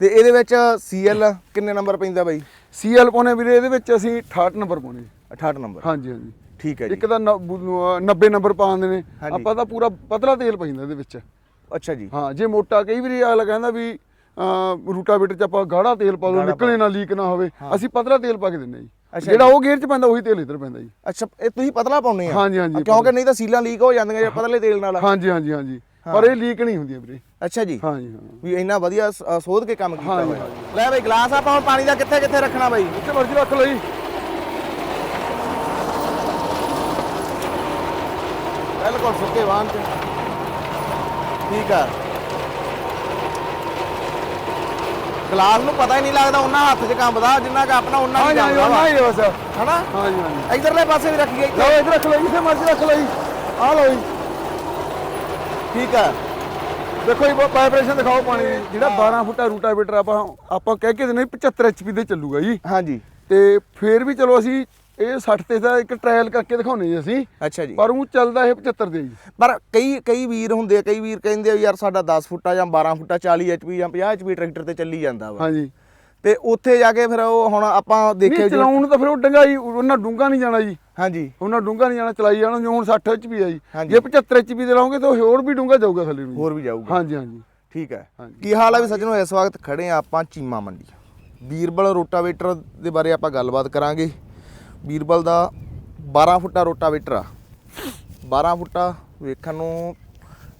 ਤੇ ਇਹਦੇ ਵਿੱਚ ਸੀਐਲ ਕਿੰਨੇ ਨੰਬਰ ਪੈਂਦਾ ਬਾਈ? ਸੀਐਲ ਪਾਉਣੇ ਵੀਰੇ ਇਹਦੇ ਵਿੱਚ ਅਸੀਂ 68 ਨੰਬਰ ਪਾਉਣੇ ਜੀ। 68 ਨੰਬਰ। ਹਾਂਜੀ ਹਾਂਜੀ। ਠੀਕ ਹੈ ਜੀ। ਇੱਕ ਤਾਂ 90 ਨੰਬਰ ਪਾਉਂਦੇ ਨੇ। ਆਪਾਂ ਤਾਂ ਪੂਰਾ ਪਤਲਾ ਤੇਲ ਪੈਂਦਾ ਇਹਦੇ ਵਿੱਚ। ਅੱਛਾ ਜੀ। ਹਾਂ ਜੇ ਮੋਟਾ ਕਈ ਵਾਰੀ ਅਗਲਾ ਕਹਿੰਦਾ ਵੀ ਰੂਟਾਵੇਟਰ ਚ ਆਪਾਂ ਗਾੜਾ ਤੇਲ ਪਾ ਦੋ ਨਿਕਲੇ ਨਾ ਲੀਕ ਨਾ ਹੋਵੇ। ਅਸੀਂ ਪਤਲਾ ਤੇਲ ਪਾ ਕੇ ਦਿੰਦੇ ਜੀ। ਜਿਹੜਾ ਉਹ ਗੇਅਰ ਚ ਪੈਂਦਾ ਉਹੀ ਤੇਲ ਇੱਧਰ ਪੈਂਦਾ ਜੀ। ਅੱਛਾ ਇਹ ਤੁਸੀਂ ਪਤਲਾ ਪਾਉਣੇ ਆ? ਹਾਂਜੀ, ਹਾਂਜੀ, ਕਿਉਂਕਿ ਨਹੀਂ ਤਾਂ ਸੀਲਾਂ ਲੀਕ ਹੋ ਜਾਂਦੀਆਂ ਜੇ ਪਤਲੇ ਤੇਲ ਨਾਲ। ਹਾਂਜੀ ਹਾਂਜੀ ਹਾਂਜੀ। ਪਰ ਇਹ ਲੀਕ ਨਹੀਂ ਹੁੰਦੀ ਵੀਰੇ। ਅੱਛਾ ਜੀ। ਹਾਂ ਵੀ ਇੰਨਾ ਵਧੀਆ ਸ- ਅ, ਸੋਧ ਕੇ ਕੰਮ ਕੀਤਾ ਹੋਇਆ। ਲੈ ਬਈ ਗਲਾਸ ਆਪਾਂ ਹੁਣ ਪਾਣੀ ਦਾ ਕਿੱਥੇ ਕਿੱਥੇ ਰੱਖਣਾ ਬਾਈ? ਇੱਥੇ ਮਰਜ਼ੀ ਰੱਖ ਜੀ। ਬਿਲਕੁਲ ਸੁੱਕੇ ਵਾਹਨ ਠੀਕ ਆ। ਗਲਾਸ ਨੂੰ ਪਤਾ ਹੀ ਨਹੀਂ ਲੱਗਦਾ ਉਹਨਾਂ ਹੱਥ 'ਚ ਕੰਬਦਾ ਜਿੰਨਾ ਕਿ ਆਪਣਾ ਉਹਨਾਂ ਹੀ ਵਾ। ਹੀ ਹੈ ਬਸ। ਹਨਾ? ਹਾਂਜੀ ਹਾਂਜੀ ਇਧਰਲੇ ਪਾਸੇ ਵੀ ਰੱਖੀਏ। ਇੱਥੇ ਲਓ ਇੱਧਰ ਰੱਖ ਜੀ, ਜਿੱਥੇ ਮਰਜ਼ੀ ਰੱਖ ਜੀ। ਆ ਲਓ ਜੀ। ਠੀਕ ਆ। ਦੇਖੋ ਜੀ ਵਾਈਬ੍ਰੇਸ਼ਨ ਦਿਖਾਓ ਪਾਣੀ ਦੀ। ਜਿਹੜਾ 12 ਫੁੱਟਾ ਰੂਟਾਵੇਟਰ ਆਪਾਂ ਆਪਾਂ ਕਹਿ ਕੇ ਦਿੰਦੇ 75 ਐਚਪੀ ਦੇ ਚੱਲੂਗਾ ਜੀ। ਹਾਂਜੀ। ਤੇ ਫੇਰ ਵੀ ਚਲੋ ਅਸੀਂ ਇਹ 60 ਤੇ ਦਾ ਇੱਕ ਟ੍ਰਾਇਲ ਕਰਕੇ ਦਿਖਾਉਣੇ ਜੀ ਅਸੀਂ। ਅੱਛਾ ਜੀ। ਪਰ ਉਹ ਚੱਲਦਾ ਇਹ 75 ਦੇ ਜੀ। ਪਰ ਕਈ ਕਈ ਵੀਰ ਹੁੰਦੇ ਆ ਕਈ ਵੀਰ ਕਹਿੰਦੇ ਆ ਯਾਰ ਸਾਡਾ 10 ਫੁੱਟਾ ਜਾਂ 12 ਫੁੱਟਾ 40 ਐਚਪੀ ਜਾਂ 50 ਐਚਪੀ ਟਰੈਕਟਰ ਤੇ ਚੱਲੀ ਜਾਂਦਾ ਵਾ। ਹਾਂਜੀ। ਤੇ ਉੱਥੇ ਜਾ ਕੇ ਫਿਰ ਉਹ ਹੁਣ ਆਪਾਂ ਦੇਖਿਆ ਨਹੀਂ ਜੀ ਚਲਾਉਣ ਨੂੰ ਤਾਂ ਫਿਰ ਉਹ ਡੰਗਾ ਜੀ ਉਹਨਾਂ ਡੂੰਗਾ ਨਹੀਂ ਜਾਣਾ ਜੀ। ਹਾਂਜੀ। ਉਹਨਾਂ ਡੂੰਗਾ ਨਹੀਂ ਜਾਣਾ ਚਲਾਈ ਜਾਣਾ ਜਿਵੇਂ ਹੁਣ 60 ਐਚਪੀ ਆ ਜੀ। ਹਾਂਜੀ। ਜੇ 75 ਐਚਪੀ ਦੇ ਲਾਉਂਗੇ ਤਾਂ ਉਹ ਹੋਰ ਵੀ ਡੂੰਗਾ ਜਾਊਗਾ ਥੱਲੇ ਨੂੰ ਜੀ। ਹੋਰ ਵੀ ਜਾਊਗਾ। ਹਾਂਜੀ ਹਾਂਜੀ। ਠੀਕ ਹੈ। ਹਾਂਜੀ। ਕੀ ਹਾਲ ਹੈ ਵੀ ਸੱਜਣੋ ਇਸ ਵਕਤ ਖੜੇ ਆ ਆਪਾਂ ਚੀਮਾ ਮੰਡੀ। ਬੀਰਬਲ ਰੋਟਾਵੇਟਰ ਦੇ ਬਾਰੇ ਆਪਾਂ ਗੱਲਬਾਤ ਕਰਾਂਗੇ। ਬੀਰਬਲ ਦਾ 12 ਫੁੱਟਾ ਰੋਟਾਵੇਟਰ ਆ। 12 ਫੁੱਟਾ ਵੇਖਣ ਨੂੰ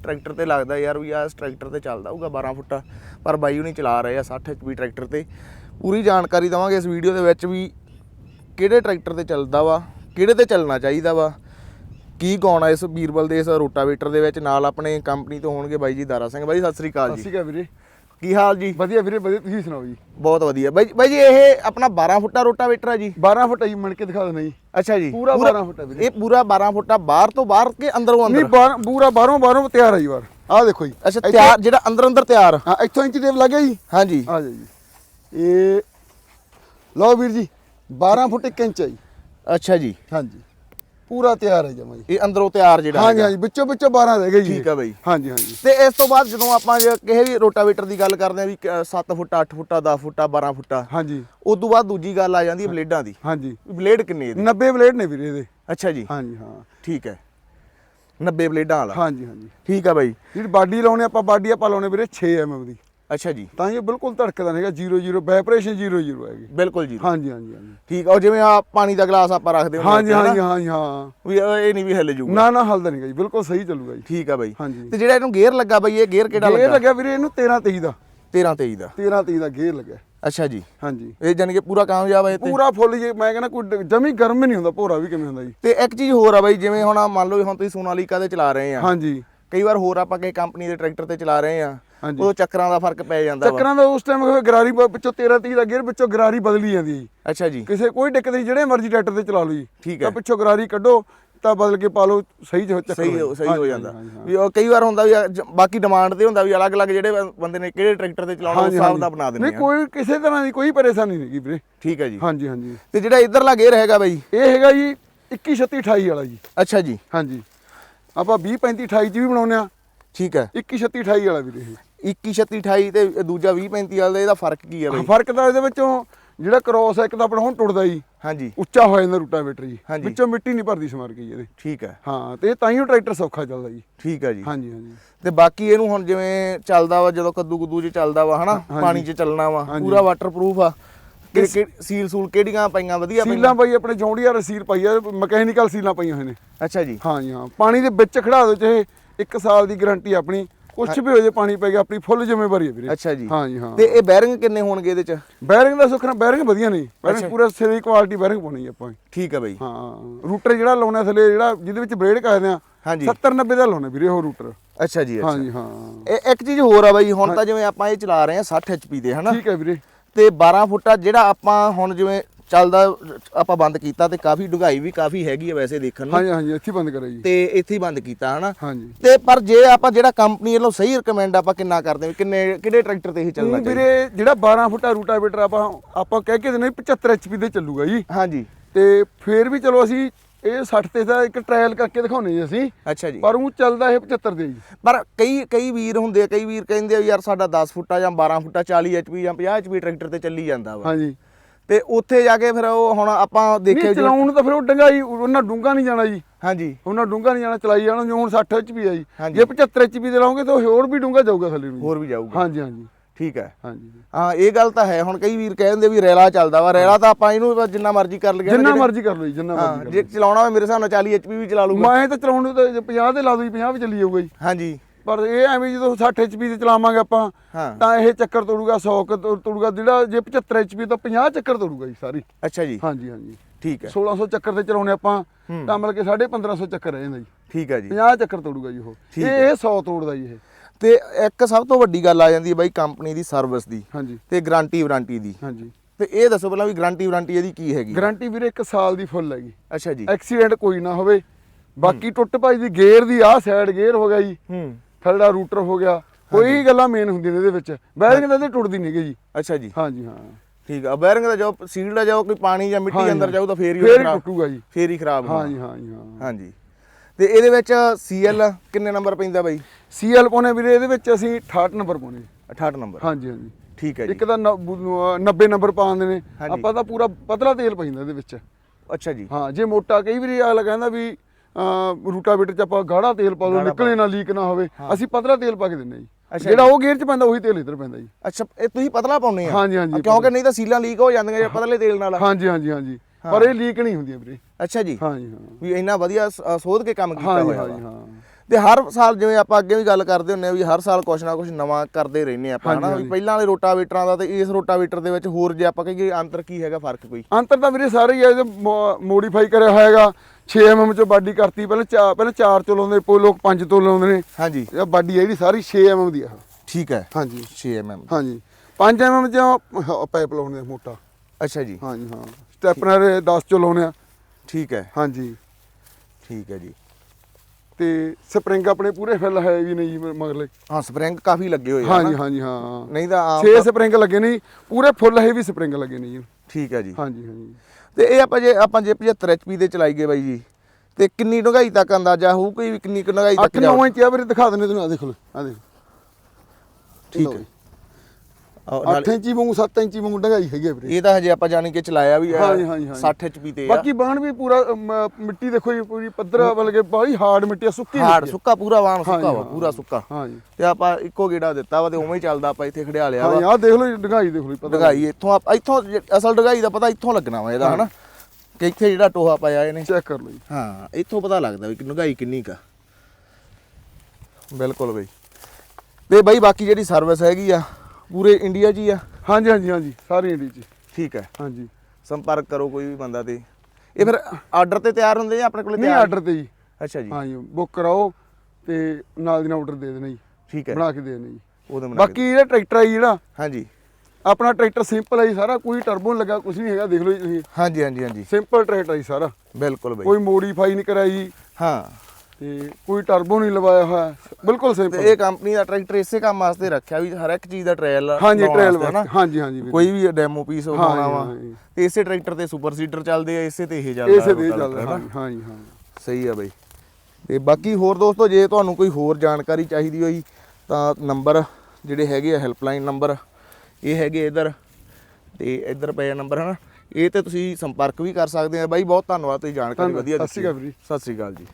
ਟਰੈਕਟਰ ਤੇ ਲੱਗਦਾ ਯਾਰ ਵੀ ਆ ਟਰੈਕਟਰ ਤੇ ਚੱਲਦਾ ਹੋਊਗਾ 12 ਫੁੱਟਾ, ਪਰ ਬਾਈ ਉਹ ਨਹੀਂ ਚਲਾ ਰਹੇ ਆ 60 ਐਚਪੀ ਟਰੈਕਟਰ ਤੇ। ਪੂਰੀ ਜਾਣਕਾਰੀ ਦਵਾਂਗੇ ਇਸ ਵੀਡੀਓ ਦੇ ਵਿੱਚ ਵੀ ਕਿਹੜੇ ਟਰੈਕਟਰ ਤੇ ਚੱਲਦਾ ਵਾ, ਕਿਹੜੇ ਤੇ ਚੱਲਣਾ ਚਾਹੀਦਾ ਵਾ, ਕੀ ਕੌਣ ਆ ਇਸ ਬੀਰਬਲ ਦੇ ਇਸ ਰੋਟਾਵੇਟਰ ਦੇ ਵਿੱਚ, ਨਾਲ ਆਪਣੇ ਕੰਪਨੀ ਤੋਂ ਹੋਣਗੇ ਬਾਈ ਜੀ ਦਾਰਾ ਸਿੰਘ। ਬਾਈ ਸਤਿ ਸ੍ਰੀ ਅਕਾਲ ਜੀ। ਅਸੀਂ ਕਾ ਵੀਰੇ। ਕੀ ਹਾਲ ਜੀ? ਵਧੀਆ ਵੀਰੇ ਵਧੀਆ। ਤੁਸੀਂ ਸੁਣਾਓ ਜੀ? ਬਹੁਤ ਵਧੀਆ। ਬਾਈ ਬਾਈ ਜੀ ਇਹ ਆਪਣਾ 12 ਫੁੱਟਾ ਰੋਟਾਵੇਟਰ ਹੈ ਜੀ? 12 ਫੁੱਟ ਜੀ ਮਣ ਕੇ ਦਿਖਾ ਦੇਣਾ ਜੀ। ਅੱਛਾ ਜੀ। ਪੂਰਾ 12 ਫੁੱਟਾ ਵੀਰੇ। ਇਹ ਪੂਰਾ 12 ਫੁੱਟਾ ਬਾਹਰ ਤੋਂ ਬਾਹਰ ਕੇ ਅੰਦਰੋਂ ਨਹੀਂ ਅੰਦਰ ਬਾਹਰ- ਪੂਰਾ ਬਾਹਰੋਂ ਬਾਹਰੋਂ ਤਿਆਰ ਹੈ ਜੀ ਵਾਰ ਆਹ ਦੇਖੋ ਜੀ। ਅੱਛਾ ਤਿਆਰ ਜਿਹੜਾ ਅੰਦਰ ਅੰਦਰ ਤਿਆਰ। ਹਾਂ ਇੱਥੋਂ ਇੰਚ ਟੇਪ ਲੱਗਿਆ ਜੀ। ਹਾਂਜੀ। ਆ ਜਾਓ ਜੀ। ਇਹ ਲਓ ਵੀਰ ਜੀ 12 ਫੁੱਟ 1 ਇੰਚ ਹੈ ਜੀ। ਅੱਛਾ ਜੀ। ਹਾਂਜੀ। ਪੂਰਾ ਤਿਆਰ ਹੈ ਜਮਾ ਜੀ। ਇਹ ਅੰਦਰੋਂ ਤਿਆਰ ਜਿਹੜਾ ਹਾਂਜੀ। ਹਾਂਜੀ ਵਿੱਚੋਂ ਵਿੱਚੋਂ 12 ਰਹਿ ਗਏ ਜੀ ਠੀਕ ਆ ਬਾਈ। ਹਾਂਜੀ ਹਾਂਜੀ। ਤੇ ਇਸ ਤੋਂ ਬਾਅਦ ਜਦੋਂ ਆਪਾਂ ਜੇ ਕਿਸੇ ਵੀ ਰੋਟਾਵੇਟਰ ਦੀ ਗੱਲ ਕਰਦੇ ਆ ਵੀ 7 ਫੁੱਟਾ 8 ਫੁੱਟਾ 10 ਫੁੱਟਾ 12 ਫੁੱਟਾ ਹਾਂਜੀ। ਉਸ ਤੋਂ ਬਾਅਦ ਦੂਜੀ ਗੱਲ ਆ ਜਾਂਦੀ ਹੈ ਬਲੇਡਾਂ ਦੀ। ਹਾਂਜੀ। ਬਲੇਡ ਕਿੰਨੇ ਇਹਦੇ? 90 ਬਲੇਡ ਨੇ ਵੀਰੇ ਇਹਦੇ। ਅੱਛਾ ਜੀ। ਹਾਂਜੀ ਹਾਂ। ਠੀਕ ਹੈ। 90 ਬਲੇਡਾਂ ਵਾਲਾ। ਹਾਂਜੀ ਹਾਂਜੀ। ਠੀਕ ਆ ਬਾਈ। ਜਿਹੜੀ ਬਾਡੀ ਲਾਉਣੇ ਆਪਾਂ ਬਾਡੀ ਆਪਾਂ ਲਾਉਣੇ ਵੀਰੇ 6 ਐਮਐਮ ਦੀ। ਅੱਛਾ ਜੀ। ਤਾਂ ਇਹ ਬਿਲਕੁਲ ਧੜਕਦਾ ਨਹੀਂਗਾ 00 ਵਾਈਬ੍ਰੇਸ਼ਨ 00 ਹੈਗੀ। ਬਿਲਕੁਲ ਜੀ। ਹਾਂਜੀ ਹਾਂਜੀ ਹਾਂਜੀ। ਠੀਕ ਆ ਉਹ ਜਿਵੇਂ ਆ ਪਾਣੀ ਦਾ ਗਲਾਸ ਆਪਾਂ ਰੱਖਦੇ ਹੁੰਦੇ ਹਾਂਜੀ ਹਾਂਜੀ ਹਾਂਜੀ ਹਾਂ। ਵੀ ਇਹ ਇਹ ਨਹੀਂ ਵੀ ਹਿੱਲ ਜੂਗਾ। ਨਾ ਨਾ ਹਲਦਾ ਨਹੀਂਗਾ ਜੀ ਬਿਲਕੁਲ ਸਹੀ ਚੱਲੂਗਾ ਜੀ। ਠੀਕ ਆ ਬਾਈ। ਤੇ ਜਿਹੜਾ ਇਹਨੂੰ ਗੇਅਰ ਲੱਗਾ ਬਾਈ ਇਹ ਗੇਅਰ ਕਿਹੜਾ ਗੇਅਰ ਲੱਗਾ? ਲੱਗਿਆ ਵੀਰੇ ਇਹਨੂੰ 13 23 ਦਾ। 13 23 ਦਾ। 13 23 ਦਾ ਗੇਅਰ ਲੱਗਿਆ। ਅੱਛਾ ਜੀ। ਹਾਂਜੀ। ਇਹ ਜਾਨੀ ਕਿ ਪੂਰਾ ਕਾਮਯਾਬ ਹੈ ਇਹ ਤੇ? ਪੂਰਾ ਫੁੱਲ ਜੇ ਮੈਂ ਕਹਿੰਦਾ ਕੋਈ ਜਮੀ ਗਰਮ ਨਹੀਂ ਹੁੰਦਾ ਭੋਰਾ ਵੀ ਕਿਵੇਂ ਹੁੰਦਾ ਜੀ। ਤੇ ਇੱਕ ਚੀਜ਼ ਹੋਰ ਆ ਬਾਈ ਜਿਵੇਂ ਹੁਣ ਮੰਨ ਲਓ ਹੁਣ ਤੁਸੀਂ ਸੋਨਾਲੀਕਾ ਦੇ ਚਲਾ ਰਹੇ ਆ। ਹਾਂਜੀ। ਕਈ ਵਾਰ ਹੋਰ ਆਪਾਂ ਕਿਸੇ ਕੰਪਨੀ ਦੇ ਟਰੈਕਟਰ ਤੇ ਚਲਾ ਰਹੇ ਆ। ਹਾਂਜੀ। ਉਹ ਚੱਕਰਾਂ ਦਾ ਫ਼ਰਕ ਪੈ ਜਾਂਦਾ ਚੱਕਰਾਂ ਦਾ ਉਸ ਟਾਈਮ ਗਰਾਰੀ ਬ- ਵਿੱਚੋਂ 13 23 ਦਾ ਗੇਅਰ ਵਿੱਚੋਂ ਗਰਾਰੀ ਬਦਲੀ ਜਾਂਦੀ। ਜੀ ਅੱਛਾ ਜੀ। ਕਿਸੇ ਕੋਈ ਦਿੱਕਤ ਨਹੀਂ ਜਿਹੜੇ ਮਰਜ਼ੀ ਟਰੈਕਟਰ ਤੇ ਚਲਾ ਲਓ ਜੀ। ਠੀਕ ਤਾਂ ਹੈ। ਪਿੱਛੋਂ ਗਰਾਰੀ ਕੱਢੋ ਤਾਂ ਬਦਲ ਕੇ ਪਾ ਲਓ ਸਹੀ ਜੋ ਚੱਕਰ ਸਹੀ ਹੋ- ਸਹੀ ਹੋ ਜਾਂਦਾ। ਵੀ ਉਹ ਕਈ ਵਾਰ ਹੁੰਦਾ ਵੀ ਜ- ਬਾਕੀ ਡਿਮਾਂਡ ਤੇ ਹੁੰਦਾ ਵੀ ਅਲੱਗ-ਅਲੱਗ ਜਿਹੜੇ ਬੰਦੇ ਨੇ ਕਿਹੜੇ ਟਰੈਕਟਰ ਤੇ ਚਲਾਉਣਾ ਉਸ ਹਿਸਾਬ ਦਾ। ਬਣਾ ਦਿੰਦੇ ਨਹੀਂ ਆ। ਕੋਈ ਕਿਸੇ ਤਰ੍ਹਾਂ ਦੀ ਕੋਈ ਪਰੇਸ਼ਾਨੀ ਨਹੀਂ ਵੀਰੇ। ਠੀਕ ਹੈ ਜੀ। ਹਾਂਜੀ ਹਾਂਜੀ। ਤੇ ਜਿਹੜਾ ਇਧਰਲਾ ਗੇਅਰ ਹੈਗਾ ਬਾਈ? ਇਹ ਹੈਗਾ ਜੀ 21 36 28 ਵਾਲਾ ਜੀ। ਅੱਛਾ ਜੀ। ਹਾਂਜੀ। ਆਪਾਂ 20 35 28 ਚ ਵੀ ਬਣਾਉਂਦੇ ਆ ਠੀਕ ਹੈ। 21 36 28 ਵਾਲਾ ਵੀਰੇ 21 36 28 ਤੇ ਦੂਜਾ 20 35 ਵਾਲਾ ਇਹਦਾ ਫ਼ਰਕ ਕੀ ਹੈ ਬਾਈ? ਫ਼ਰਕ ਤਾਂ ਇਹਦੇ ਵਿੱਚੋਂ ਜਿਹੜਾ ਕ੍ਰੋਸ ਹੈ ਇੱਕ ਤਾਂ ਆਪਣਾ ਹੁਣ ਟੁੱਟਦਾ ਜੀ। ਹਾਂਜੀ। ਉੱਚਾ ਹੋ ਜਾਂਦਾ ਰੂਟਾਵੇਟਰ ਜੀ। ਵਿੱਚੋਂ ਮਿੱਟੀ ਨਹੀਂ ਭਰਦੀ ਸਮਾਰ ਗਈ ਇਹਦੇ। ਠੀਕ ਹੈ ਹਾਂ ਤੇ ਤਾਂ ਹੀ ਉਹ ਟਰੈਕਟਰ ਸੌਖਾ ਚੱਲਦਾ ਜੀ। ਠੀਕ ਹੈ ਜੀ। ਹਾਂਜੀ ਹਾਂਜੀ। ਤੇ ਬਾਕੀ ਇਹਨੂੰ ਹੁਣ ਜਿਵੇਂ ਚੱਲਦਾ ਵਾ ਜਦੋਂ ਕੱਦੂ ਕੁੱਦੂ ਚ ਚੱਲਦਾ ਵਾ ਹਨਾ। ਪਾਣੀ 'ਚ ਚੱਲਣਾ ਵਾ। ਪੂਰਾ ਵਾਟਰਪ੍ਰੂਫ ਆ। ਸੀਲ ਸੂਲ ਕਿਹੜੀਆਂ ਪਾਈਆਂ ਵਧੀਆ ਸੀਲਾਂ ਪਾਈਆਂ ਬਾਈ ਆਪਣੇ ਜੌਂਡੀਆ ਸੀਲ ਪਾਈ ਆ ਮਕੈਨੀਕਲ ਸੀਲਾਂ ਪਾਈਆਂ ਹੋਏ ਨੇ। ਅੱਛਾ ਜੀ। ਹਾਂਜੀ ਹਾਂ। ਪਾਣੀ ਦੇ ਵਿੱਚ ਖੜਾ ਦੋ ਚਾਹੇ 1 ਸਾਲ ਦੀ ਗਾਰੰਟੀ ਆਪਣੀ ਕੁਛ ਵੀ ਹੋ ਜੇ ਪਾਣੀ ਪੈ ਗਿਆ ਆਪਣੀ ਫੁੱਲ ਜ਼ਿੰਮੇਵਾਰੀ ਹੈ ਵੀਰੇ। ਅੱਛਾ ਜੀ। ਹਾਂਜੀ ਹਾਂ। ਤੇ ਇਹ ਬੈਰਿੰਗ ਕਿੰਨੇ ਹੋਣਗੇ ਇਹਦੇ ਚ? ਬੈਰਿੰਗ ਦਾ ਸੁਖਣਾ ਬੈਰਿੰਗ ਵਧੀਆ ਨਹੀਂ। ਬੈਰਿੰਗ ਪੂਰਾ ਸਿਰੇ ਕੁਆਲਿਟੀ ਬੈਰਿੰਗ ਪਾਉਣੀ ਆਪਾਂ। ਠੀਕ ਹੈ ਬਾਈ। ਹਾਂ ਰੂਟਰ ਜਿਹੜਾ ਲਾਉਣਾ ਥੱਲੇ ਜਿਹੜਾ ਜਿਹਦੇ ਵਿੱਚ ਬ੍ਰੇਡ ਕਰਦੇ ਆ ਹਾਂਜੀ। 70 90 ਦਾ ਲਾਉਣਾ ਵੀਰੇ ਉਹ ਰੂਟਰ। ਅੱਛਾ ਜੀ ਅੱਛਾ। ਹਾਂਜੀ ਹਾਂ। ਇਹ ਇੱਕ ਚੀਜ਼ ਹੋਰ ਆ ਬਾਈ ਹੁਣ ਤਾਂ ਜਿਵੇਂ ਆਪਾਂ ਇਹ ਚਲਾ ਰਹੇ ਆ 60 HP ਦੇ ਹਨਾ? ਠੀਕ ਹੈ ਵੀਰੇ। ਤੇ 12 ਫੁੱਟਾ ਜਿਹੜਾ ਆਪਾਂ ਹੁਣ ਜਿਵੇਂ ਚੱਲਦਾ ਆਪਾਂ ਬੰਦ ਕੀਤਾ ਤੇ ਕਾਫੀ ਡੂੰਘਾਈ ਵੀ ਕਾਫੀ ਹੈਗੀ ਆ ਵੈਸੇ ਦੇਖਣ ਨੂੰ। ਹਾਂਜੀ ਹਾਂਜੀ ਇੱਥੇ ਹੀ ਬੰਦ ਕਰਿਆ ਜੀ ਤੇ ਇੱਥੇ ਹੀ ਬੰਦ ਕੀਤਾ ਹਨਾ? ਹਾਂਜੀ। ਤੇ ਪਰ ਜੇ ਆਪਾਂ ਜਿਹੜਾ ਕੰਪਨੀ ਵੱਲੋਂ ਸਹੀ ਰეკਮੈਂਡ ਆਪਾਂ ਕਿੰਨਾ ਕਰਦੇ ਹਾਂ ਕਿੰਨੇ ਕਿਹੜੇ ਟਰੈਕਟਰ ਤੇ ਇਹ ਚੱਲਣਾ ਚਾਹੀਦਾ? ਵੀਰੇ ਜਿਹੜਾ 12 ਫੁੱਟਾ ਰੂਟਾਵੇਟਰ ਆਪਾਂ ਆਪਾਂ ਕਹਿ ਕੇ ਦਿੰਦੇ 75 ਐਚਪੀ ਦੇ ਚੱਲੂਗਾ ਜੀ। ਹਾਂਜੀ। ਤੇ ਫੇਰ ਵੀ ਚਲੋ ਅਸੀਂ ਇਹ 60 ਤੇ ਦਾ ਇੱਕ ਟ੍ਰਾਇਲ ਕਰਕੇ ਦਿਖਾਉਣੇ ਜੀ ਅਸੀਂ। ਅੱਛਾ ਜੀ। ਪਰ ਉਹ ਚੱਲਦਾ ਇਹ 75 ਦੇ ਜੀ। ਪਰ ਕਈ ਕਈ ਵੀਰ ਹੁੰਦੇ ਆ ਕਈ ਵੀਰ ਕਹਿੰਦੇ ਆ ਯਾਰ ਸਾਡਾ 10 ਫੁੱਟਾ ਜਾਂ 12 ਫੁੱਟਾ 40 ਐਚਪੀ ਜਾਂ 50 ਐਚਪੀ ਟਰੈਕਟਰ ਤੇ ਚੱਲੀ ਜਾਂਦਾ ਵਾ। ਹਾਂਜੀ। ਤੇ ਉੱਥੇ ਜਾ ਕੇ ਫਿਰ ਉਹ ਹੁਣ ਆਪਾਂ ਦੇਖਿਆ ਜੀ। ਚਲਾਉਣ ਤਾਂ ਫਿਰ ਉਹ ਡੰਗਾਈ ਉਹਨਾਂ ਡੂੰਗਾ ਨਹੀਂ ਜਾਣਾ ਜੀ। ਹਾਂਜੀ। ਉਹਨਾਂ ਡੂੰਗਾ ਨਹੀਂ ਜਾਣਾ ਚਲਾਈ ਜਾਣਾ ਜਿਵੇਂ ਹੁਣ 60 ਐਚਪੀ ਆ ਜੀ। ਜੇ 75 ਐਚਪੀ ਦੇ ਲਾਉਂਗੇ ਤਾਂ ਹੋਰ ਵੀ ਡੂੰਗਾ ਜਾਊਗਾ ਥੱਲੇ ਨੂੰ। ਹੋਰ ਵੀ ਜਾਊਗਾ। ਹਾਂਜੀ ਹਾਂਜੀ। ਠੀਕ ਹੈ। ਹਾਂਜੀ। ਹਾਂ ਇਹ ਗੱਲ ਤਾਂ ਹੈ। ਹੁਣ ਕਈ ਵੀਰ ਕਹਿੰਦੇ ਵੀ ਰੈਲਾ ਚੱਲਦਾ ਵਾ ਰੈਲਾ ਤਾਂ ਆਪਾਂ ਇਹਨੂੰ ਜਿੰਨਾ ਮਰਜ਼ੀ ਕਰ ਲਈਏ ਜਿੰਨਾ ਮਰਜ਼ੀ ਕਰ ਲਓ ਜਿੰਨਾ ਮਰਜ਼ੀ ਜੇ ਚਲਾਉਣਾ ਹੋਵੇ ਮੇਰੇ ਹਿਸਾਬ ਨਾਲ 40 ਐਚਪੀ ਵੀ ਚਲਾ ਲੂਗਾ ਮੈਂ ਤਾਂ ਚਲਾਉਣ ਨੂੰ ਤਾਂ ਜੇ 50 ਤੇ ਲਾ ਦੂ ਜੀ 50 ਵੀ ਚੱਲੀ ਜਾਊਗਾ ਜੀ। ਹਾਂਜੀ। ਪਰ ਇਹ ਐਵੇਂ ਜਦੋਂ 60 ਐਚਪੀ ਤੇ ਚਲਾਵਾਂਗੇ ਆਪਾਂ ਤਾਂ ਇਹ ਚੱਕਰ ਤੋੜੂਗਾ 100 ਕ ਤੋੜ- ਤੋੜੂਗਾ ਜਿਹੜਾ ਜੇ 75 ਐਚਪੀ ਤਾਂ 50 ਚੱਕਰ ਤੋੜੂਗਾ ਜੀ ਸਾਰੀ। ਅੱਛਾ ਜੀ। ਹਾਂਜੀ ਹਾਂਜੀ। ਠੀਕ ਹੈ। 1600 ਚੱਕਰ ਤੇ ਚਲਾਉਣੇ ਆਪਾਂ। ਤਾਂ ਮਤਲਬ ਕਿ 1550 ਚੱਕਰ ਰਹਿ ਜਾਂਦਾ ਜੀ। ਠੀਕ ਹੈ ਜੀ। 50 ਚੱਕਰ ਤੋੜੂਗਾ ਜੀ ਉਹ। ਇਹ ਹੈ। ਇਹ 100 ਤੋੜਦਾ ਜੀ ਇਹ। ਤੇ ਇੱਕ ਸਭ ਤੋਂ ਵੱਡੀ ਗੱਲ ਆ ਜਾਂਦੀ ਹੈ ਬਾਈ ਕੰਪਨੀ ਦੀ ਸਰਵਿਸ ਦੀ ਹਾਂਜੀ। ਤੇ ਗਾਰੰਟੀ ਵਾਰੰਟੀ ਦੀ। ਹਾਂਜੀ। ਤੇ ਇਹ ਦੱਸੋ ਪਹਿਲਾਂ ਵੀ ਗਾਰੰਟੀ ਵਾਰੰਟੀ ਇਹਦੀ ਕੀ ਹੈਗੀ? ਗਾਰੰਟੀ ਵੀਰੇ 1 ਸਾਲ ਦੀ ਫੁੱਲ ਹੈਗੀ। ਅੱਛਾ ਜੀ। ਐਕਸੀਡੈਂਟ ਕੋਈ ਨਾ ਹੋਵੇ। ਬਾਕੀ ਟੁੱਟ ਭਾਈ ਦੀ ਗੇਅਰ ਦੀ ਆਹ ਸਾਈਡ ਗੇਅਰ ਹੋ ਗਿਆ ਜੀ। ਹੂੰ। ਥੱਲੜਾ ਰੂਟਰ ਹੋ ਗਿਆ ਕੋਈ ਗੱਲਾਂ ਮੇਨ ਹੁੰਦੀਆਂ ਨੇ ਇਹਦੇ ਵਿੱਚ। ਬੈਰਿੰਗ ਤਾਂ ਇਹਦੇ ਟੁੱਟਦੀ ਨਹੀਂ ਜੀ। ਅੱਛਾ ਜੀ। ਹਾਂਜੀ ਹਾਂ। ਠੀਕ ਆ ਬੈਰਿੰਗ ਦਾ ਜੋ ਸੀਲ ਦਾ ਜਾਓ ਕੋਈ ਪਾਣੀ ਜਾਂ ਮਿੱਟੀ ਅੰਦਰ ਹਾਂ। ਜਾਊ ਤਾਂ ਫੇਰ ਹੀ ਫੇਰ ਹੀ ਟੁੱਟੂਗਾ ਜੀ। ਫੇਰ ਹੀ ਖਰਾਬ ਹੋਣਾ। ਹਾਂਜੀ ਹਾਂਜੀ ਹਾਂ। ਹਾਂਜੀ। ਤੇ ਇਹਦੇ ਵਿੱਚ ਸੀਐਲ ਕਿੰਨੇ ਨੰਬਰ ਪੈਂਦਾ ਬਾਈ? ਸੀਐਲ ਪਾਉਣੇ ਵੀਰੇ ਇਹਦੇ ਵਿੱਚ ਅਸੀਂ 68 ਨੰਬਰ ਪਾਉਣੇ। 68 ਨੰਬਰ। ਹਾਂਜੀ ਹਾਂਜੀ। ਠੀਕ ਹੈ ਜੀ। ਇੱਕ ਤਾਂ 90 ਨੰਬਰ ਪਾਉਂਦੇ ਨੇ। ਆਪਾਂ ਤਾਂ ਪੂਰਾ ਪਤਲਾ ਤੇਲ ਪੈਂਦਾ ਇਹਦੇ ਵਿੱਚ। ਅੱਛਾ ਜੀ। ਹਾਂ ਜੇ ਮੋਟਾ ਕਈ ਵਾਰੀ ਅਗਲਾ ਕਹਿੰਦਾ ਵੀ ਰੂਟਾਵੇਟਰ ਚ ਆਪਾਂ ਗਾੜਾ ਤੇਲ ਪਾ ਦੋ ਨਿਕਲੇ ਨਾ ਲੀਕ ਨਾ ਹੋਵੇ। ਅਸੀਂ ਪਤਲਾ ਤੇਲ ਪਾ ਕੇ ਦਿੰਨੇ ਜੀ। ਜਿਹੜਾ ਉਹ ਗੇਅਰ ਚ ਪੈਂਦਾ ਉਹੀ ਤੇਲ ਇੱਧਰ ਪੈਂਦਾ ਜੀ। ਅੱਛਾ ਇਹ ਤੁਸੀਂ ਪਤਲਾ ਪਾਉਨੇ ਆ? ਹਾਂਜੀ, ਹਾਂਜੀ, ਕਿਉਂਕਿ ਨਹੀਂ ਤਾਂ ਸੀਲਾਂ ਲੀਕ ਹੋ ਜਾਂਦੀਆਂ ਜੇ ਪਤਲੇ ਤੇਲ ਨਾਲ ਹਾਂਜੀ ਹਾਂਜੀ ਹਾਂਜੀ। ਪਰ ਇਹ ਲੀਕ ਨਹੀਂ ਹੁੰਦੀਆਂ ਵੀਰੇ। ਅੱਛਾ ਜੀ। ਹਾਂਜੀ ਹਾਂ। ਵੀ ਇੰਨਾ ਵਧੀਆ ਸੋਧ ਕੇ ਕੰਮ ਕੀਤਾ ਹੋਇਆ ਹਾਂਜੀ ਹਾਂ। ਤੇ ਹਰ ਸਾਲ ਜਿਵੇਂ ਆਪਾਂ ਅੱਗੇ ਵੀ ਗੱਲ ਕਰਦੇ ਹੁੰਨੇ ਆ ਵੀ ਹਰ ਸਾਲ ਕੁਛ ਨਾ ਕੁਛ ਨਵਾਂ ਕਰਦੇ ਰਹਿੰਦੇ ਆਪਾਂ ਹਨਾ? ਵੀ। ਪਹਿਲਾਂ ਵਾਲੇ ਰੋਟਾਵੇਟਰਾਂ ਦਾ ਤੇ ਇਸ ਰੋਟਾਵੇਟਰ ਦੇ ਵਿੱਚ ਹੋਰ ਜੇ ਆਪਾਂ ਕਹੀਏ ਅੰਤਰ ਕੀ ਹੈਗਾ ਫ਼ਰਕ ਕੋਈ? ਅੰਤਰ ਤਾਂ ਵੀਰੇ ਸਾਰੇ ਹੀ ਮੋਡੀਫਾਈ ਕਰਿਆ ਹੋਇਆ ਹੈਗਾ। 6 mm ਚ ਬਾਡੀ ਕਰਤੀ ਪਹਿਲਾਂ ਚਾ ਪਹਿਲਾਂ 4 ਤੋਂ ਲਾਉਂਦੇ ਕੋਈ ਲੋਕ 5 ਤੋਂ ਲਾਉਂਦੇ ਨੇ। ਹਾਂਜੀ। ਇਹ ਬਾਡੀ ਜਿਹੜੀ ਸਾਰੀ 6 mm ਦੀ ਆ। ਠੀਕ ਹੈ। ਹਾਂਜੀ। 6 mm ਹਾਂਜੀ। 5 mm ਚ ਪਾਈਪ ਲਾਉਂਦੇ ਆ ਮੋਟਾ। ਅੱਛਾ ਜੀ। ਹਾਂਜੀ ਹਾਂ। ਸਟੈਪਨਰ 10 ਚ ਲਾਉਂਦੇ ਆ। ਠੀਕ ਹੈ। ਹਾਂਜੀ। ਠੀਕ ਹੈ ਜੀ। ਤੇ ਸਪਰਿੰਗ ਆਪਣੇ ਪੂਰੇ ਫਿਲ ਹੈ ਵੀ ਨਹੀਂ ਜੀ ਮ- ਮਗਰਲੇ। ਹਾਂ ਸਪਰਿੰਗ ਕਾਫੀ ਲੱਗੇ ਹੋਏ ਆ ਹਾਂਜੀ। ਹਾਂਜੀ ਹਾਂ। ਨਹੀਂ ਤਾਂ ਆਮ 6 ਸਪਰਿੰਗ ਲੱਗੇ ਨਹੀਂ ਪੂਰੇ ਫੁੱਲ ਹੈ ਵੀ ਸਪਰਿੰਗ ਲੱਗੇ ਨੇ ਜੀ ਠੀਕ ਹੈ ਜੀ। ਹਾਂਜੀ ਹਾਂਜੀ। ਤੇ ਇਹ ਆਪਾਂ ਜੇ ਆਪਾਂ ਜੇ 75 ਐਚਪੀ ਦੇ ਚਲਾਈਏ ਬਾਈ ਜੀ। ਤੇ ਕਿੰਨੀ ਡੂੰਘਾਈ ਤੱਕ ਅੰਦਾਜ਼ਾ ਹੋਊ ਕੋਈ ਵੀ ਕਿੰਨੀ ਕੁ ਡੂੰਘਾਈ 8 ਤੱਕ 9 ਜਾਊ? ਇੰਚ ਆ ਵੀਰੇ ਦਿਖਾ ਦਿੰਦੇ ਤੁਹਾਨੂੰ ਆ ਦੇਖ ਲਓ ਆ ਦੇਖ ਠੀਕ ਹੈ। ਨਾਲ- 8 ਇੰਚੀ ਵਾਂਗੂ 7 ਇੰਚੀ ਵਾਂਗੂ ਡੰਗਾਈ ਹੈਗੀ ਆ ਵੀਰੇ। ਇਹ ਤਾਂ ਹਜੇ ਆਪਾਂ ਜਾਣੀ ਕਿ ਚਲਾਇਆ ਵੀ ਹੈ ਹਾਂਜੀ, ਹਾਂਜੀ, ਹਾਂਜੀ। 60 ਐਚਪੀ ਤੇ ਆ। ਬਾਕੀ ਬਾਣ ਵੀ ਪੂਰਾ ਮਿੱਟੀ ਦੇਖੋ ਜੀ ਪੂਰੀ ਪੱਧਰਾ ਬਲਕਿ ਬਾਹਲੀ ਹਾਰਡ ਮਿੱਟੀ ਆ ਸੁੱਕੀ ਹਾਰਡ ਆ। ਸੁੱਕਾ ਪੂਰਾ ਵਾਣ ਸੁੱਕਾ ਵਾ ਹਾਂ। ਪੂਰਾ ਸੁੱਕਾ। ਹਾਂਜੀ। ਤੇ ਆਪਾਂ ਇੱਕੋ ਗੇੜਾ ਦਿੱਤਾ ਵਾ ਤੇ ਉਵੇਂ ਹੀ ਚੱਲਦਾ ਆਪਾਂ ਇੱਥੇ ਖੜਿਆ ਲਿਆ ਵਾ। ਆਹ ਦੇਖ ਲਓ ਡੰਗਾਈ ਦੇਖ ਲਓ ਡਗਾਈ ਇੱਥੋਂ ਆਪ- ਇੱਥੋਂ ਅਸਲ ਡਗਾਈ ਦਾ ਪਤਾ ਇੱਥੋਂ ਲੱਗਣਾ ਵਾ ਇਹਦਾ ਹਨਾ? ਕਿ ਇੱਥੇ ਜਿਹੜਾ ਟੋਹਾ ਪਾਇਆ ਇਹਨੇ। ਚੈੱਕ ਕਰ ਲਓ ਜੀ। ਹਾਂ ਇੱਥੋਂ ਪਤਾ ਲੱਗਦਾ ਵੀ ਡਗਾਈ ਕਿੰਨੀ ਕਾ ਬਿਲਕੁਲ ਬਈ। ਤੇ ਬਈ ਬਾਕੀ ਜਿਹੜੀ ਸਰਵਿਸ ਹੈਗੀ ਆ ਪੂਰੇ ਇੰਡੀਆ 'ਚ ਹੀ ਆ? ਹਾਂਜੀ ਹਾਂਜੀ ਹਾਂਜੀ ਸਾਰੀ ਇੰਡੀ ਚ ਠੀਕ ਹੈ। ਹਾਂਜੀ। ਸੰਪਰਕ ਕਰੋ ਕੋਈ ਵੀ ਬੰਦਾ ਤੇ। ਇਹ ਫਿਰ ਆਰਡਰ ਤੇ ਤਿਆਰ ਹੁੰਦੇ ਜਾਂ ਆਪਣੇ ਕੋਲੇ ਨਹੀਂ ਤਿਆਰ? ਆਰਡਰ ਤੇ ਜੀ। ਅੱਛਾ ਜੀ। ਹਾਂਜੀ ਬੁੱਕ ਕਰਾਓ ਤੇ ਨਾਲ ਦੀ ਨਾਲ ਆਰਡਰ ਦੇ ਦੇਣਾ ਜੀ। ਠੀਕ ਹੈ। ਬਣਾ ਕੇ ਦੇ ਦੇਣਾ ਜੀ। ਉਹਦੇ ਬਣਾ ਬਾਕੀ ਇਹ ਟਰੈਕਟਰ ਜੀ ਜਿਹੜਾ ਹਾਂਜੀ। ਆਪਣਾ ਟਰੈਕਟਰ ਸਿੰਪਲ ਹੈ ਜੀ ਸਾਰਾ ਕੋਈ ਟਰਬੋ ਨਹੀਂ ਲੱਗਾ ਕੁਝ ਨਹੀਂ ਹੈਗਾ ਦੇਖ ਲਓ ਜੀ ਤੁਸੀਂ। ਹਾਂਜੀ ਹਾਂਜੀ ਹਾਂਜੀ। ਸਿੰਪਲ ਟਰੈਕਟਰ ਹੈ ਜੀ ਸਾਰਾ। ਬਿਲਕੁਲ ਬਈ। ਕੋਈ ਮੋਡੀਫਾਈ ਨਹੀਂ ਜੀ। ਹਾਂ। ਤੇ ਕੋਈ ਟਰਬੋ ਨਹੀਂ ਲਵਾਇਆ ਹੋਇਆ। ਬਿਲਕੁਲ ਤੇ ਸਿੰਪਲ ਇਹ ਕੰਪਨੀ ਦਾ ਟਰੈਕਟਰ ਇਸੇ ਕੰਮ ਵਾਸਤੇ ਰੱਖਿਆ ਵੀ ਹਰ ਇੱਕ ਚੀਜ਼ ਦਾ ਟ੍ਰਾਇਲ ਹਾਂਜੀ ਟ੍ਰਾਇਲ ਹਾਂਜੀ ਹਾਂਜੀ ਵੀਰੇ। ਕੋਈ ਵੀ ਡੈਮੋ ਪੀਸ ਹਾਂਜੀ, ਵਾ। ਹਾਂਜੀ। ਤੇ ਇਸੇ ਟਰੈਕਟਰ ਤੇ ਸੁਪਰ ਸੀਡਰ ਚੱਲਦੇ ਆ ਇਸੇ ਤੇ ਇਹ ਚੱਲਦਾ ਇਸੇ ਰੋਟਾਵੇਟਰ, ਚੱਲਦਾ? ਹਾਂਜੀ ਹਾਂਜੀ ਹਾਂ ਸਹੀ ਆ ਬਈ। ਤੇ ਬਾਕੀ ਹੋਰ ਦੋਸਤੋ ਜੇ ਤੁਹਾਨੂੰ ਕੋਈ ਹੋਰ ਜਾਣਕਾਰੀ ਚਾਹੀਦੀ ਹੋਈ ਤਾਂ ਨੰਬਰ ਜਿਹੜੇ ਹੈਗੇ ਆ ਹੈਲਪਲਾਈਨ ਨੰਬਰ ਇਹ ਹੈਗੇ ਇਧਰ। ਤੇ ਇਧਰ ਪਿਆ ਨੰਬਰ ਹਨਾ? ਇਹ ਤੇ ਤੁਸੀਂ ਸੰਪਰਕ ਵੀ ਕਰ ਸਕਦੇ ਆ। ਬਾਈ ਬਹੁਤ ਧੰਨਵਾਦ ਤੁਸੀਂ ਜਾਣਕਾਰੀ। ਵਧੀਆ ਸਤਿ ਸ਼੍ਰੀ ਅਕਾਲ ਦਿੱਤੀ ਵੀਰੇ। ਸਤਿ ਸ਼੍ਰੀ ਅਕਾਲ ਜੀ।